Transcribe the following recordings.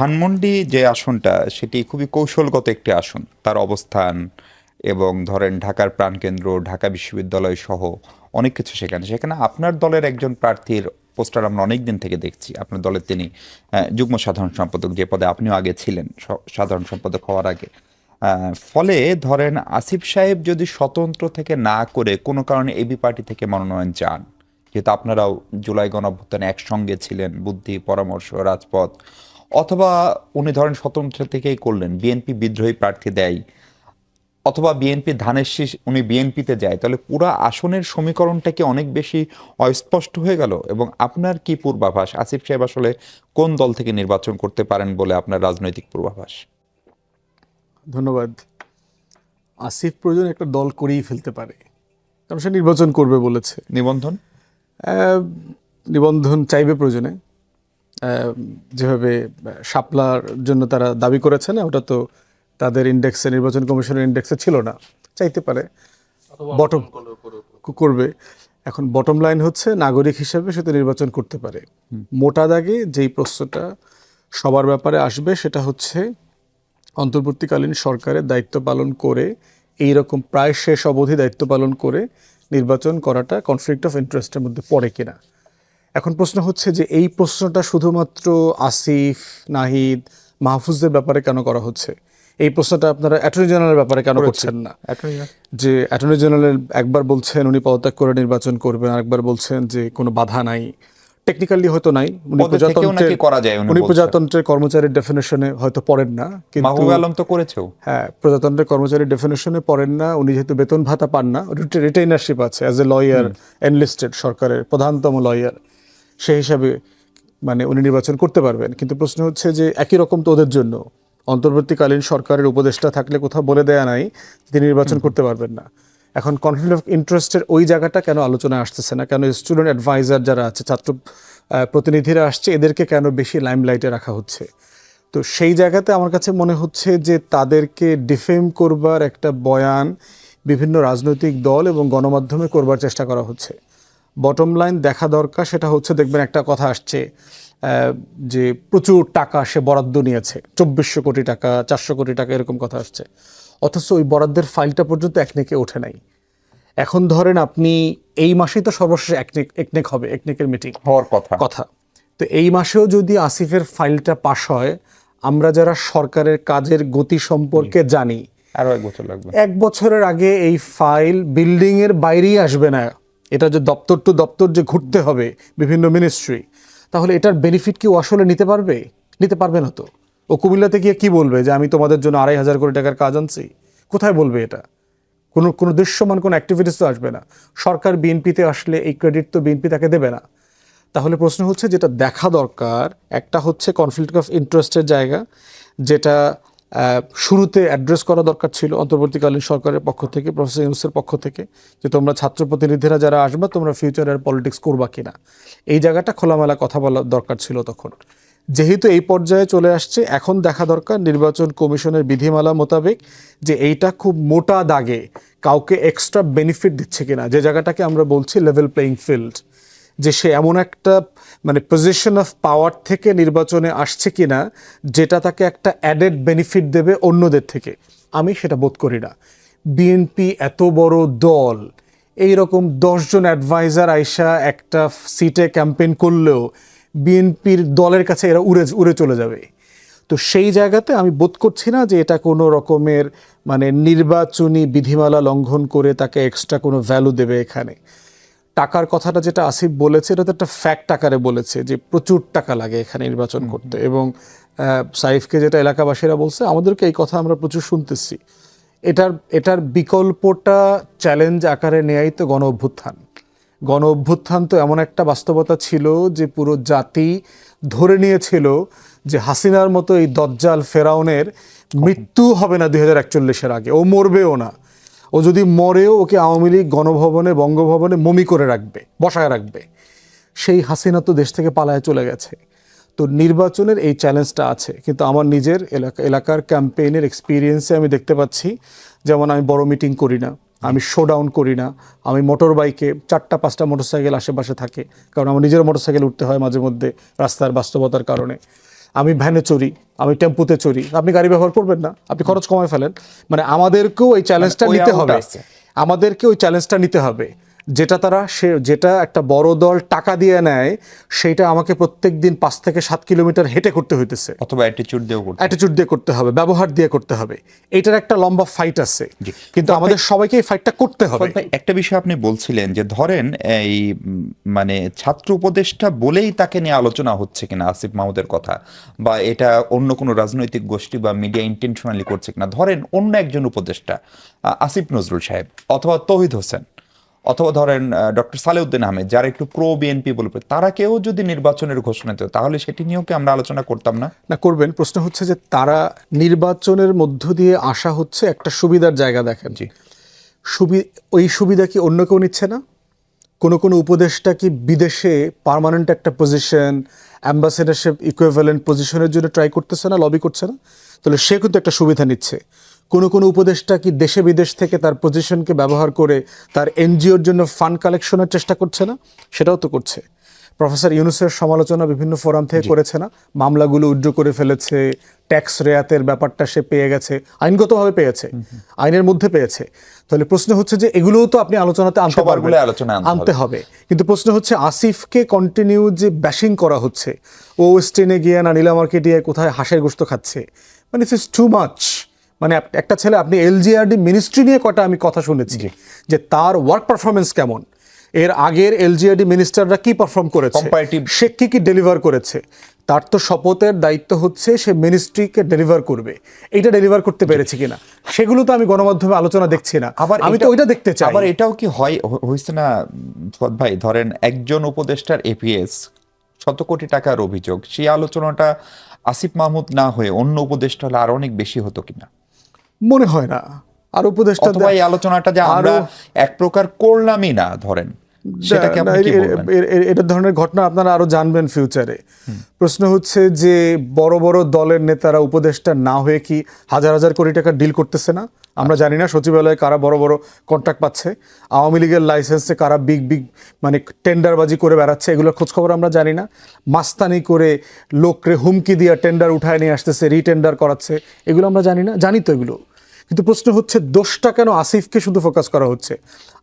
ধানমন্ডি যে আসনটা, সেটি খুবই কৌশলগত একটি আসন। তার অবস্থান এবং ধরেন ঢাকার প্রাণকেন্দ্র, ঢাকা বিশ্ববিদ্যালয় সহ অনেক কিছু সেখানে। সেখানে আপনার দলের একজন প্রার্থীর পোস্টার আমরা অনেক দিন থেকে দেখছি। আপনার দলের তিনি যুগ্ম সাধারণ সম্পাদক যে পদে আপনিও আগে ছিলেন সাধারণ সম্পাদক হওয়ার আগে। ফলে ধরেন আসিফ সাহেব যদি স্বতন্ত্র থেকে না করে কোনো কারণে এবি পার্টি থেকে মনোনয়ন চান, যেহেতু আপনারাও জুলাই গণঅভ্যুত্থানে একসঙ্গে ছিলেন, বুদ্ধি, পরামর্শ, রাজপথ অথবা উনি ধরেন স্বতন্ত্র থেকেই করলেন বিএনপি বিদ্রোহী প্রার্থী দেয় অথবা বিএনপি ধানের শীষ উনি বিএনপিতে যায় তাহলে পুরো আসনের সমীকরণটা কি অনেক বেশি অস্পষ্ট হয়ে গেল? এবং আপনার কি পূর্বাভাস? আসিফ সাহেব আসলে কোন দল থেকে নির্বাচন করতে পারেন বলে আপনার রাজনৈতিক পূর্বাভাস? ধন্যবাদ। আসিফ প্রয়োজন একটা দল করেই ফেলতে পারে। কারণ সে নির্বাচন করবে বলেছে। নিবন্ধন? নিবন্ধন চাইবে প্রয়োজনে। যেভাবে শাপলার জন্য তারা দাবি করেছে না ওটা তো তাদের ইন্ডেক্সে নির্বাচন কমিশনের ইন্ডেক্সে ছিল না। চাইতে পারে বটম করবে। এখন বটম লাইন হচ্ছে নাগরিক হিসেবে সে তো নির্বাচন করতে পারে। মোটা দাগে যেই প্রশ্নটা সবার ব্যাপারে আসবে সেটা হচ্ছে অন্তর্বর্তীকালীন সরকারের দায়িত্ব পালন করে এই রকম প্রায় শেষ অবধি দায়িত্ব পালন করে নির্বাচন করাটা কনফ্লিক্ট অফ ইন্টারেস্টের মধ্যে পড়ে কিনা। এখন প্রশ্ন হচ্ছে যে এই প্রশ্নটা শুধুমাত্র আসিফ নাহিদ মাহফুজদের ব্যাপারে কেন করা হচ্ছে? এই প্রশ্নটা আপনারা অ্যাটর্নি জেনারেলের ব্যাপারে কেন করছেন। না? যে অ্যাটর্নি জেনারেল একবার বলছেন উনি পদত্যাগ করে নির্বাচন করবেন আরেকবার বলছেন যে কোনো বাধা নাই। টেকনিক্যালি হয়তো নাই। উনি নাকি করা যায় উনি প্রজাতন্ত্রের কর্মচারীর ডেফিনেশনে হয়তো পড়েন না কিন্তু মাহবুব আলম তো করেছেও। হ্যাঁ প্রজাতন্ত্রের কর্মচারী ডেফিনেশনে পড়েন না। উনি যেহেতু বেতন ভাতা পান না রিটেইনারশিপ আছে অ্যাজ এ লয়ার এনলিস্টেড সরকারের প্রধানতম লয়ার সেই হিসাবে মানে উনি নির্বাচন করতে পারবেন। কিন্তু প্রশ্ন হচ্ছে যে একই রকম তো ওদের জন্য। অন্তর্বর্তীকালীন সরকারের উপদেষ্টা থাকলে কোথাও বলে দেয়া নাই তিনি নির্বাচন করতে পারবেন না। এখন কনফ্লিক্ট অফ ইন্টারেস্টের ওই জায়গাটা কেন আলোচনায় আসতেছে না? কেন স্টুডেন্ট অ্যাডভাইজার যারা আছে ছাত্র প্রতিনিধিরা আসছে এদেরকে কেন বেশি লাইমলাইটে রাখা হচ্ছে? তো সেই জায়গাতে আমার কাছে মনে হচ্ছে যে তাদেরকে ডিফেম করবার একটা বয়ান বিভিন্ন রাজনৈতিক দল এবং গণমাধ্যমে করবার চেষ্টা করা হচ্ছে। বটম লাইন দেখা দরকার সেটা হচ্ছে দেখবেন একটা কথা আসছে যে প্রচুর টাকা সে বরাদ্দ নিয়েছে। চব্বিশশো কোটি টাকা চারশো কোটি টাকা এরকম কথা আসছে। অথচ ওই বরাদ্দের ফাইলটা পর্যন্ত একনেকে ওঠে নাই। এখন ধরেন আপনি এই মাসেই তো সর্বশেষ একনেক একনেক হবে একনেকের মিটিং হওয়ার কথা। কথা। তো এই মাসেও যদি আসিফের ফাইলটা পাশ হয় আমরা যারা সরকারের কাজের গতি সম্পর্কে জানি আরও এক বছর লাগবে। এক বছরের আগে এই ফাইল বিল্ডিং এর বাইরেই আসবে না। এটা যে দপ্তর টু দপ্তর যে ঘুরতে হবে বিভিন্ন মিনিস্ট্রি তাহলে এটার বেনিফিট কি ও আসলে নিতে পারবে? নিতে পারবে না তো। ও কুমিল্লাতে গিয়ে কি বলবে যে আমি তোমাদের জন্য আড়াই হাজার কোটি টাকার কাজ আনছি? কোথায় বলবে এটা? কোনো কোনো দৃশ্যমান কোনো অ্যাক্টিভিটিস তো আসবে না। সরকার বিএনপিতে আসলে এই ক্রেডিট তো বিএনপি তাকে দেবে না। তাহলে প্রশ্ন হচ্ছে যেটা দেখা দরকার, একটা হচ্ছে কনফ্লিক্ট অফ ইন্টারেস্টের জায়গা, যেটা শুরুতে অ্যাড্রেস করা দরকার ছিল অন্তর্বর্তীকালীন সরকারের পক্ষ থেকে প্রফেসর ইউনুসের পক্ষ থেকে, যে তোমরা ছাত্র প্রতিনিধিরা যারা আসবে, তোমরা ফিউচারের পলিটিক্স করবা কিনা। এই জায়গাটা খোলামেলা কথা বলা দরকার ছিল তখন। যেহেতু এই পর্যায়ে চলে আসছে, এখন দেখা দরকার নির্বাচন কমিশনের বিধিমালা মোতাবেক যে এইটা খুব মোটা দাগে কাউকে এক্সট্রা বেনিফিট দিচ্ছে কিনা। যে জায়গাটাকে আমরা বলছি লেভেল প্লেইং ফিল্ড যে সে এমন একটা মানে পজিশন অফ পাওয়ার থেকে নির্বাচনে আসছে কিনা, যেটা তাকে একটা অ্যাডেড বেনিফিট দেবে অন্যদের থেকে, আমি সেটা বোধ করি না। বিএনপি এত বড় দল এই রকম দশজন অ্যাডভাইজার আইসা একটা সিটে ক্যাম্পেইন করলেও বিএনপির দলের কাছে এরা উড়ে উড়ে চলে যাবে। তো সেই জায়গাতে আমি বোধ করছি না যে এটা কোনো রকমের মানে নির্বাচনী বিধিমালা লঙ্ঘন করে তাকে এক্সট্রা কোনো ভ্যালু দেবে এখানে। টাকার কথাটা যেটা আসিফ বলেছে এটা তো একটা ফ্যাক্ট আকারে বলেছে যে প্রচুর টাকা লাগে এখানে নির্বাচন করতে। এবং সাইফকে যেটা এলাকাবাসীরা বলছে আমাদেরকে এই কথা আমরা প্রচুর শুনতেছি। এটার এটার বিকল্পটা চ্যালেঞ্জ আকারে নেয়াই তো গণ অভ্যুত্থান। গণ অভ্যুত্থান তো এমন একটা বাস্তবতা ছিল যে পুরো জাতি ধরে নিয়েছিল যে হাসিনার মতো এই দজ্জাল ফেরাউনের মৃত্যু হবে না দুই হাজার একচল্লিশের আগে। ও মরবেও না। ও যদি মরেও ওকে আওয়ামী লীগ গণভবনে, বঙ্গভবনে মমি করে রাখবে, বসায় রাখবে, সেই হাসিনা তো দেশ থেকে পালায় চলে গেছে। তো নির্বাচনের এই চ্যালেঞ্জটা আছে, কিন্তু আমার নিজের এলাকা এলাকার ক্যাম্পেইনের এক্সপিরিয়েন্সে আমি দেখতে পাচ্ছি, যেমন আমি বড় মিটিং করি না, আমি শো ডাউন করি না, আমি মোটর বাইকে চারটা, পাঁচটা মোটরসাইকেল আশেপাশে থাকে, কারণ আমার নিজের মোটরসাইকেল উঠতে হয় মাঝে মধ্যে রাস্তার বাস্তবতার কারণে। আমি ভ্যানে চড়ি আমি টেম্পুতে চড়ি আপনি গাড়ি ব্যবহার করবেন না আপনি খরচ কমায় ফেলেন। মানে আমাদেরকেও এই চ্যালেঞ্জটা নিতে হবে। আমাদেরকে ওই চ্যালেঞ্জটা নিতে হবে। যেটা তারা সে যেটা একটা বড় দল টাকা দিয়ে নেয় সেটা আমাকে প্রত্যেক দিন পাঁচ থেকে সাত কিলোমিটার হেঁটে করতে হইতেছে। অথবা অ্যাটিচিউড দিয়েও করতে অ্যাটিটিউড দিয়ে করতে হবে ব্যবহার দিয়ে করতে হবে। এটার একটা লম্বা ফাইট আছে। কিন্তু আমাদের সবাইকে এই ফাইটটা করতে হবে। একটা বিষয় আপনি বলছিলেন যে ধরেন এই মানে ছাত্র উপদেষ্টা বলেই তাকে নিয়ে আলোচনা হচ্ছে কিনা আসিফ মাহমুদের কথা বা এটা অন্য কোনো রাজনৈতিক গোষ্ঠী বা মিডিয়া ইন্টেনশনালি করছে কিনা। ধরেন অন্য একজন উপদেষ্টা আসিফ নজরুল সাহেব অথবা তৌহিদ হোসেন। অথবা ধরেন ডক্টর সালেউদ্দিন আহমেদ যারা একটু প্রো বিএনপি বলে তারা কেউ যদি নির্বাচনের ঘোষণা দিত তাহলে সেটি নিয়েও কি আমরা আলোচনা করতাম না? না করবেন। প্রশ্ন হচ্ছে যে তারা নির্বাচনের মধ্য দিয়ে আসা হচ্ছে একটা সুবিধার জায়গা দেখেন। জি। সুবি ওই সুবিধা কি অন্য কেউ নিচ্ছে না? কোনো কোনো উপদেষ্টা কি বিদেশে পার্মানেন্ট একটা পজিশন অ্যাম্বাসেডারশিপ ইকুইভ্যালেন্ট পজিশনের জন্য ট্রাই করতেছে না লবি করছে না? তাহলে সে কিন্তু একটা সুবিধা নিচ্ছে। কোনো কোনো উপদেষ্টা কি দেশে বিদেশ থেকে তার পজিশনকে ব্যবহার করে তার এনজিওর জন্য ফান্ড কালেকশনের চেষ্টা করছে না? সেটাও তো করছে। প্রফেসর ইউনুসের সমালোচনা বিভিন্ন ফোরাম থেকে করেছে না? মামলাগুলো উজ্জ্ব করে ফেলেছে ট্যাক্স রেয়াতের ব্যাপারটা সে পেয়ে গেছে আইনগতভাবে পেয়েছে আইনের মধ্যে পেয়েছে। তাহলে প্রশ্ন হচ্ছে যে এগুলোও তো আপনি আলোচনাতে আনতে পারবেন। আনতে হবে। কিন্তু প্রশ্ন হচ্ছে আসিফকে কন্টিনিউ যে ব্যাশিং করা হচ্ছে ও ওয়েস্টেনে গিয়ে না নীলা মার্কেটে কোথায় হাঁসের গোস্ত খাচ্ছে? মানে ইটস টু মাচ মানে একটা ছেলে আপনি এলজিআরডি মিনিস্ট্রি নিয়ে কটা আমি কথা শুনেছি যে তার ওয়ার্ক পারফরমেন্স কেমন? এর আগের এলজিআরডি মিনিস্টাররা কি পারফর্ম করেছে? সে কি কি ডেলিভার করেছে? তার তো শপথের দায়িত্ব হচ্ছে সে মিনিস্ট্রিকে ডেলিভার করবে। এইটা ডেলিভার করতে পেরেছে কিনা? সেগুলো তো আমি গণমাধ্যমে আলোচনা দেখছি না। আবার আমি তো ওইটা দেখতে চাই। আবার এটাও কি হয়? হয়েছে না ভাই? ধরেন একজন উপদেষ্টার এপিএস শত কোটি টাকার অভিযোগ। সেই আলোচনাটা আসিফ মাহমুদ না হয়ে অন্য উপদেষ্টা হলে আরও অনেক বেশি হতো কিনা? মনে হয় না। আর এই আলোচনাটা যে আমরা এক প্রকার করলামই না ধরেন। সেটাকে আপনি কি বলবেন? এটা ধরনের ঘটনা আপনারা আরও জানবেন ফিউচারে প্রশ্ন হচ্ছে যে বড় বড় দলের নেতারা উপদেষ্টা না হয়ে কি হাজার হাজার কোটি টাকা ডিল করতেছে না? আমরা জানি না সচিবালয়ে কারা বড় বড় কন্ট্রাক্ট পাচ্ছে। আওয়ামী লীগের লাইসেন্সে কারা বিগ বিগ মানে টেন্ডারবাজি করে বেড়াচ্ছে এগুলোর খোঁজখবর আমরা জানি না। মাস্তানি করে লোকরে হুমকি দিয়ে টেন্ডার উঠায় নিয়ে আসতেছে রিটেন্ডার করাচ্ছে এগুলো আমরা জানি না। জানি তো এগুলো। কিন্তু প্রশ্ন হচ্ছে দোষটা কেন আসিফকে শুধু ফোকাস করা হচ্ছে?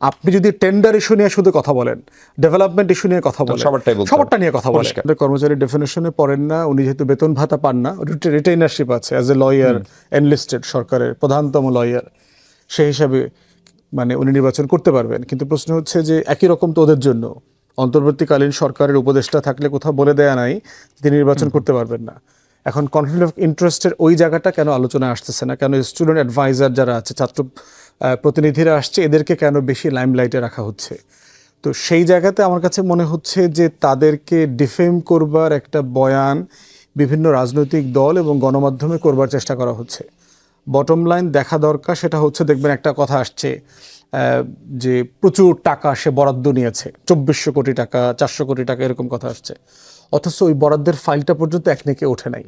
আপনি যদি টেন্ডার ইস্যু নিয়ে শুধু কথা বলেন ডেভেলপমেন্ট ইস্যু নিয়ে কথা বলেন। সবারটা নিয়ে কথা বলেন। কর্মচারী ডেফিনেশনে পড়েন না উনি যেহেতু বেতন ভাতা পান না রিটেইনারশিপ আছে অ্যাজ এ লয়ার এনলিস্টেড সরকারের প্রধানতম লয়ার সেই হিসাবে মানে উনি নির্বাচন করতে পারবেন। কিন্তু প্রশ্ন হচ্ছে যে একই রকম তো ওদের জন্য। অন্তর্বর্তীকালীন সরকারের উপদেষ্টা থাকলে কোথাও বলে দেয়া নাই তিনি নির্বাচন করতে পারবেন না। এখন কনফ্লিক্ট অফ ইন্টারেস্টের ওই জায়গাটা কেন আলোচনায় আসতেছে না? কেন স্টুডেন্ট অ্যাডভাইজার যারা আছে, ছাত্র প্রতিনিধিরা আসছে, এদেরকে কেন বেশি লাইমলাইটে রাখা হচ্ছে? তো সেই জায়গাতে আমার কাছে মনে হচ্ছে যে তাদেরকে ডিফেম করবার একটা বয়ান বিভিন্ন রাজনৈতিক দল এবং গণমাধ্যমে করবার চেষ্টা করা হচ্ছে। বটম লাইন দেখা দরকার, সেটা হচ্ছে দেখবেন একটা কথা আসছে যে প্রচুর টাকা সে বরাদ্দ নিয়েছে। চব্বিশশো কোটি টাকা, চারশো কোটি টাকা, এরকম কথা আসছে। অথচ ওই বরাদ্দের ফাইলটা পর্যন্ত একনেকে ওঠে নাই।